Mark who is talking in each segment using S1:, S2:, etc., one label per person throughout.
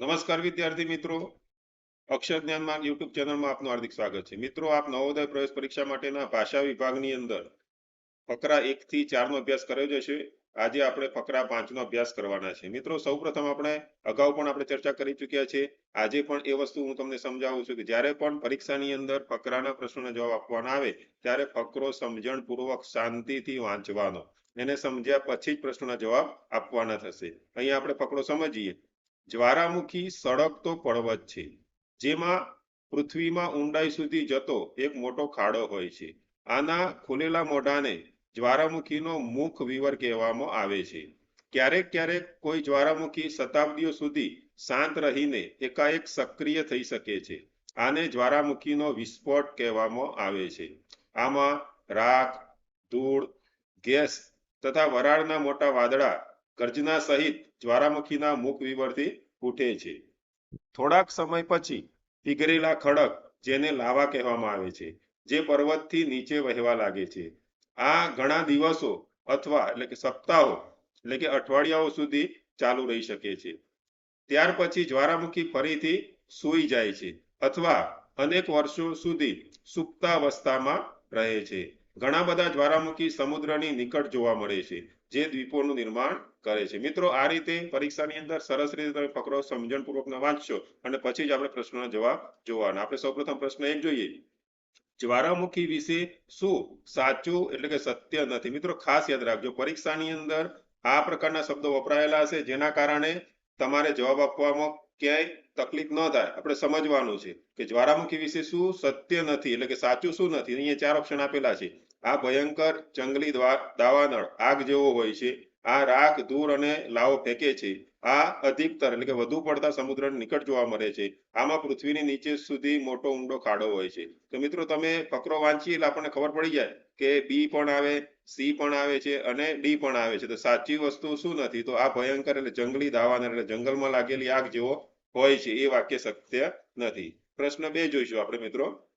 S1: નમસ્કાર વિદ્યાર્થી મિત્રો. અક્ષર જ્ઞાન માર્ગ યુટ્યુબ ચેનલમાં આપનું હાર્દિક સ્વાગત છે. મિત્રો, આપ નવોદય પ્રવેશ પરીક્ષા માટેના ભાષા વિભાગની અંદર ફકરા એક થી ચાર નો અભ્યાસ કર્યો જશે. આજે આપણે ફકરા પાંચ નો અભ્યાસ કરવાના છે. મિત્રો, સૌપ્રથમ આપણે અગાઉ પણ આપણે ચર્ચા કરી ચૂક્યા છે. આજે પણ એ વસ્તુ હું તમને સમજાવું છું કે જ્યારે પણ પરીક્ષાની અંદર ફકરાના પ્રશ્નોના જવાબ આપવાના આવે, ત્યારે ફકરો સમજણપૂર્વક શાંતિથી વાંચવાનો. એને સમજ્યા પછી જ પ્રશ્નોના જવાબ આપવાના થશે. અહીંયા આપણે ફકરો સમજીએ. જ્વારામુખી સળગતો પર્વત છે, જેમાં પૃથ્વીમાં ઊંડાઈ સુધી જતો એક મોટો ખાડો હોય છે. આના ખુલેલા મોઢાને જ્વારામુખીનો મુખ વિવર કહેવામાં આવે છે. ક્યારેક ક્યારેક કોઈ જ્વારામુખી શતાબ્દીઓ સુધી શાંત રહીને એકાએક સક્રિય થઈ શકે છે. આને જ્વારામુખીનો વિસ્ફોટ કહેવામાં આવે છે. આમાં રાખ, ધૂળ, ગેસ તથા વરાળના મોટા વાદળા, ગર્જના સહિત જ્વારામુખીના મુખ વિવરથી ફૂટે છે. થોડાક સમય પછી પીગરેલા ખડક જેને લાવા કહેવામાં આવે છે, જે પર્વતથી નીચે વહેવા લાગે છે. આ ઘણા દિવસો અથવા એટલે કે સપ્તાહો એટલે કે અઠવાડિયાઓ સુધી ચાલુ રહી શકે છે. ત્યાર પછી જ્વારામુખી ફરીથી સૂઈ જાય છે અથવા અનેક વર્ષો સુધી સુપ્તાવસ્થામાં રહે છે. ઘણા બધા જ્વારામુખી સમુદ્રની નિકટ જોવા મળે છે. જે દ્વીપોનું નિર્માણ કરે છે. મિત્રો, આ રીતે પરીક્ષાની અંદર સરસ રીતે તમે ફકરો સમજણપૂર્વક વાંચશો અને પછી જ આપણે પ્રશ્નોના જવાબ જોવાના. આપણે સૌપ્રથમ પ્રશ્ન એક જોઈએ. જ્વારામુખી વિશે શું સાચું એટલે કે સત્ય નથી? મિત્રો, ખાસ યાદ રાખજો, પરીક્ષાની અંદર આ પ્રકારના શબ્દો વપરાયેલા હશે, જેના કારણે તમારે જવાબ આપવામાં ક્યાંય તકલીફ ન થાય. આપણે સમજવાનું છે કે જ્વારામુખી વિશે શું સત્ય નથી એટલે કે સાચું શું નથી? અહીંયા ચાર ઓપ્શન આપેલા છે. આ ભયંકર જંગલી દાવાનળ, આગ જેવો હોય છે. આ રાખ ધૂળ અને લાવો ફેંકે છે. આ અધિકતર એટલે કે વધુ પડતા સમુદ્ર નિકટ જોવા મળે છે. આમાં પૃથ્વીની નીચે સુધી મોટો ઊંડો ખાડો હોય છે. તો મિત્રો, તમે ફકરો વાંચીએ એટલે આપણને ખબર પડી જાય કે બી પણ આવે, સી પણ આવે છે અને ડી પણ આવે છે. તો સાચી વસ્તુ શું નથી? તો આ ભયંકર એટલે જંગલી દાવાનળ એટલે જંગલમાં લાગેલી આગ જેવો હોય છે. એ વાક્ય સત્ય નથી. પ્રશ્ન બે જોઈશું આપણે મિત્રો.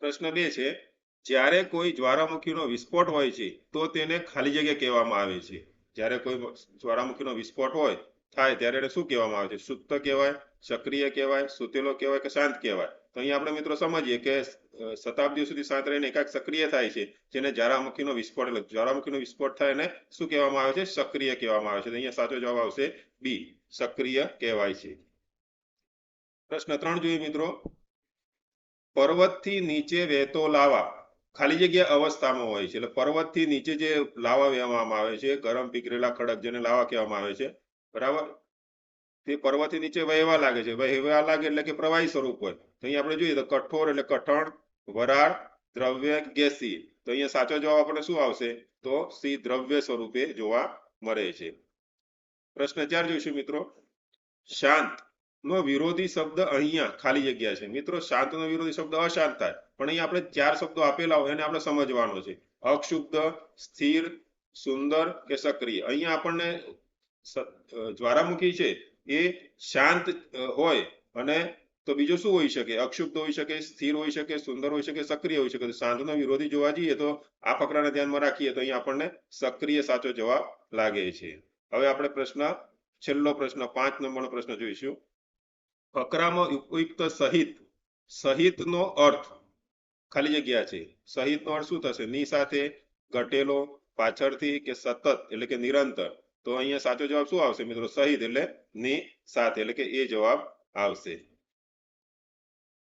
S1: પ્રશ્ન બે છે જ્યારે કોઈ જ્વારામુખીનો વિસ્ફોટ હોય છે, તો તેને ખાલી જગ્યા કહેવામાં આવે છે. જ્યારે કોઈ જ્વાળામુખીનો વિસ્ફોટ હોય, થાય ત્યારે એને શું કહેવામાં આવે છે? સુપ્ત કહેવાય, સક્રિય કહેવાય, સુતેલો કહેવાય કે શાંત કહેવાય? તો અહીંયા આપણે મિત્રો સમજીએ કે શતાબ્દીઓ સુધી શાંત રહીને એકાક સક્રિય થાય છે, જેને જ્વારામુખીનો વિસ્ફોટ એટલે જ્વારામુખીનો વિસ્ફોટ થાય એને શું કહેવામાં આવે છે? સક્રિય કહેવામાં આવે છે. તો અહીંયા સાચો જવાબ આવશે બી, સક્રિય કહેવાય છે. પ્રશ્ન ત્રણ જોઈએ મિત્રો. પર્વતથી નીચે વહેતો લાવા ખાલી જગ્યા અવસ્થામાં હોય છે. એટલે પર્વતથી નીચે જે લાવા વહેવામાં આવે છે, ગરમ પીગરેલા ખડક જેને લાવા કહેવામાં આવે છે, બરાબર? તે પર્વતથી નીચે વહેવા લાગે છે. વહેવા લાગે એટલે કે પ્રવાહી સ્વરૂપ હોય. તો અહીંયા આપણે જોઈએ તો કઠોર એટલે કઠણ, વરાળ, દ્રવ્ય, ગેસી. તો અહીંયા સાચો જવાબ આપણે શું આવશે? તો સી દ્રવ્ય સ્વરૂપે જોવા મળે છે. પ્રશ્ન ચાર જોઈશું મિત્રો. શાંત. નો વિરોધી શબ્દ અહીંયા ખાલી જગ્યા છે. મિત્રો શાંત નો વિરોધી શબ્દ અશાંત થાય. પણ અહીંયા આપણે ચાર શબ્દો આપેલા હોય એને આપણે સમજવાનો છે. અક્ષુબ્ધ, સ્થિર, સુંદર કે સક્રિય. અહીંયા આપણને જ્વારામુખી છે એ શાંત હોય અને તો બીજું શું હોઈ શકે? અક્ષુબ્ધ હોઈ શકે, સ્થિર હોઈ શકે, સુંદર હોઈ શકે, સક્રિય હોઈ શકે. શાંતનો વિરોધી જોવા જઈએ તો આ ફકરાને ધ્યાનમાં રાખીએ તો અહીંયા આપણને સક્રિય સાચો જવાબ લાગે છે. હવે આપણે પ્રશ્ન, છેલ્લો પ્રશ્ન, પાંચ નંબરનો પ્રશ્ન જોઈશું. ફકરામાં ઉપયુક્ત સહિત, સહિતનો અર્થ ખાલી જગ્યા છે. સહિતનો અર્થ શું થશે? ની સાથે ઘટેલો, પાછળથી કે સતત, એટલે કે નિરંતર. તો અહીંયા સાચો જવાબ શું આવશે મિત્રો? સહિત, એટલે ની સાથે, એટલે કે એ જવાબ આવશે.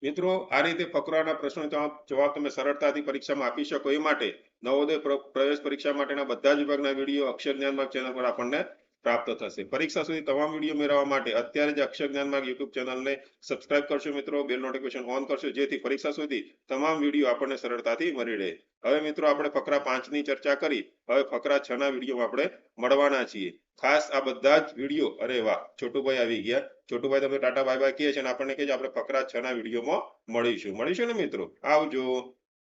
S1: મિત્રો, આ રીતે ફકરાના પ્રશ્નો જવાબ તમે સરળતાથી પરીક્ષામાં આપી શકો. એ માટે નવોદય પ્રવેશ પરીક્ષા માટેના બધા જ વિભાગના વીડિયો અક્ષર જ્ઞાન માર્ગ ચેનલ પર આપણને પ્રાપ્ત થશે. પરીક્ષા સુધી તમામ વીડિયો મેળવવા માટે અત્યારે જ અક્ષર જ્ઞાન માર્ગ યુટ્યુબ ચેનલને સબસ્ક્રાઇબ કરશો મિત્રો બેલ નોટિફિકેશન ઓન કરશો, જેથી પરીક્ષા સુધી તમામ વીડિયો આપણને સરળતાથી મળી રહે. હવે મિત્રો, આપણે ફકરા પાંચની ચર્ચા કરી. હવે ફકરા છ ના વીડિયો આપણે મળવાના છીએ. ખાસ આ બધા જ વીડિયો, અરે વાહ, છોટુભાઈ આવી ગયા. છોટુભાઈ, તમે ટાટા બાય બાય કહે છે અને આપણને છે આપણે ફકરા છ ના વિડીયોમાં મળીશું. મળીશું ને મિત્રો? આવજો.